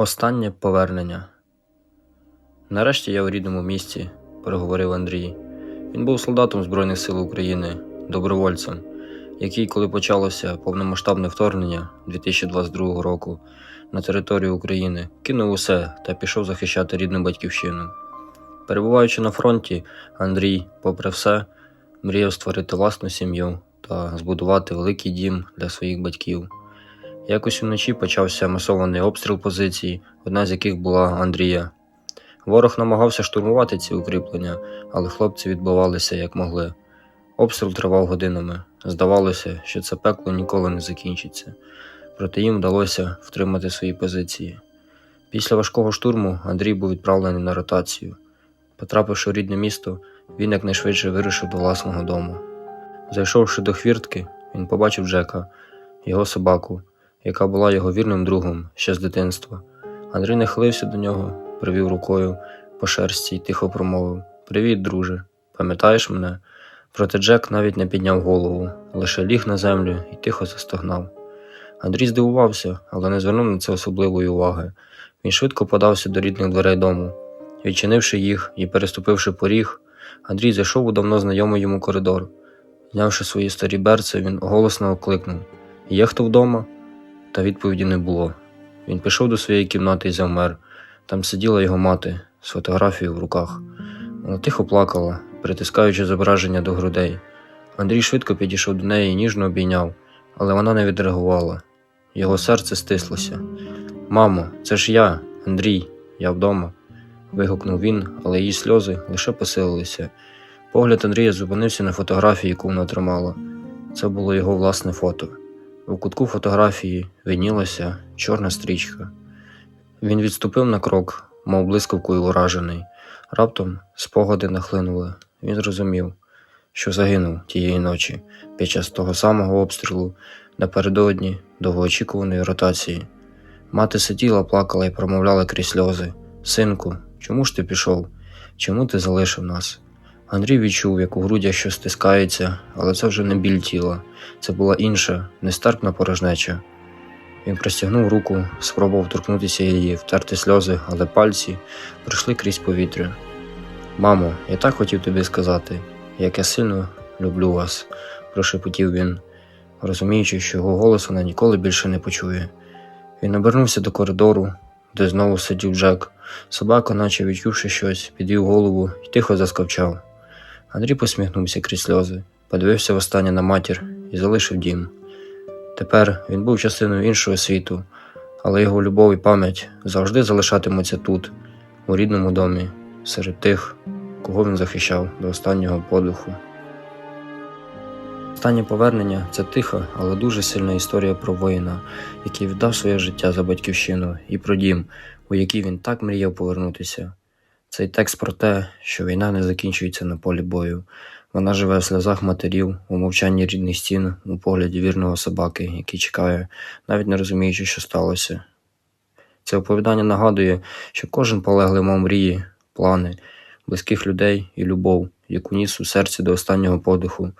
Останнє повернення. Нарешті я у рідному місті, переговорив Андрій. Він був солдатом Збройних сил України, добровольцем, який, коли почалося повномасштабне вторгнення 2022 року на територію України, кинув усе та пішов захищати рідну батьківщину. Перебуваючи на фронті, Андрій, попри все, мріяв створити власну сім'ю та збудувати великий дім для своїх батьків. Якось уночі почався масований обстріл позицій, одна з яких була Андрія. Ворог намагався штурмувати ці укріплення, але хлопці відбивалися як могли. Обстріл тривав годинами. Здавалося, що це пекло ніколи не закінчиться, проте їм вдалося втримати свої позиції. Після важкого штурму Андрій був відправлений на ротацію. Потрапивши в рідне місто, він якнайшвидше вирушив до власного дому. Зайшовши до хвіртки, він побачив Джека, його собаку, яка була його вірним другом ще з дитинства. Андрій нахилився до нього, привів рукою по шерсті й тихо промовив: Привіт, друже, пам'ятаєш мене? Проте Джек навіть не підняв голову, лише ліг на землю і тихо застогнав. Андрій здивувався, але не звернув на це особливої уваги. Він швидко подався до рідних дверей дому. Відчинивши їх і переступивши поріг, Андрій зайшов у давно знайомий йому коридор. Знявши свої старі берці, він голосно окликнув Є хто вдома? Та відповіді не було. Він пішов до своєї кімнати і завмер. Там сиділа його мати з фотографією в руках. Вона тихо плакала, притискаючи зображення до грудей. Андрій швидко підійшов до неї і ніжно обійняв, але вона не відреагувала. Його серце стислося. Мамо, це ж я, Андрій, я вдома. вигукнув він, але її сльози лише посилилися. Погляд Андрія зупинився на фотографії, яку вона тримала. Це було його власне фото. У кутку фотографії виднілася чорна стрічка. Він відступив на крок, мов блискавкою уражений. Раптом спогади нахлинули. Він зрозумів, що загинув тієї ночі під час того самого обстрілу напередодні довгоочікуваної ротації. Мати сиділа, плакала і промовляла крізь сльози: Синку, чому ж ти пішов? Чому ти залишив нас? Андрій відчув, як у грудях щось стискається, але це вже не біль тіла, це була інша, нестерпна порожнеча. Він простягнув руку, спробував торкнутися її, втерти сльози, але пальці пройшли крізь повітря. Мамо, я так хотів тобі сказати, як я сильно люблю вас, прошепотів він, розуміючи, що його голос вона ніколи більше не почує. Він обернувся до коридору, де знову сидів Джек. Собака, наче відчувши щось, підвів голову і тихо заскавчав. Андрій посміхнувся крізь сльози, подивився востаннє на матір і залишив дім. Тепер він був частиною іншого світу, але його любов і пам'ять завжди залишатимуться тут, у рідному домі, серед тих, кого він захищав до останнього подиху. Останнє повернення це тиха, але дуже сильна історія про воїна, який віддав своє життя за батьківщину, і про дім, у який він так мріяв повернутися. Цей текст про те, що війна не закінчується на полі бою. Вона живе в сльозах матерів, у мовчанні рідних стін, у погляді вірного собаки, який чекає, навіть не розуміючи, що сталося. Це оповідання нагадує, що кожен полеглий мав мрії, плани, близьких людей і любов, яку ніс у серці до останнього подиху,